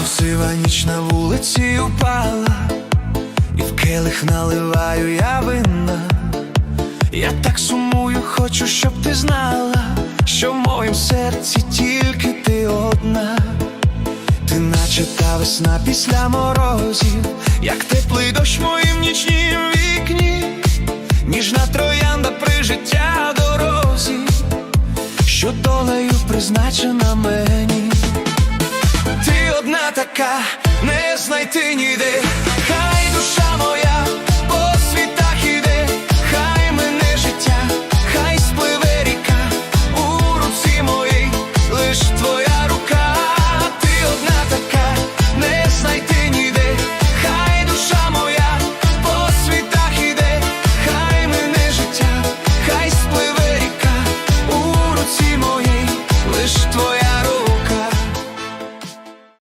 Немов сива ніч на вулиці упала, і в келих наливаю я вина. Я так сумую, хочу, щоб ти знала, що в моїм серці тільки ти одна. Ти наче та весна після морозів, як теплий дощ в моїм нічнім вікні, ніжна троянда при життя дорозі, що долею призначена мені. Одна така, не ніде,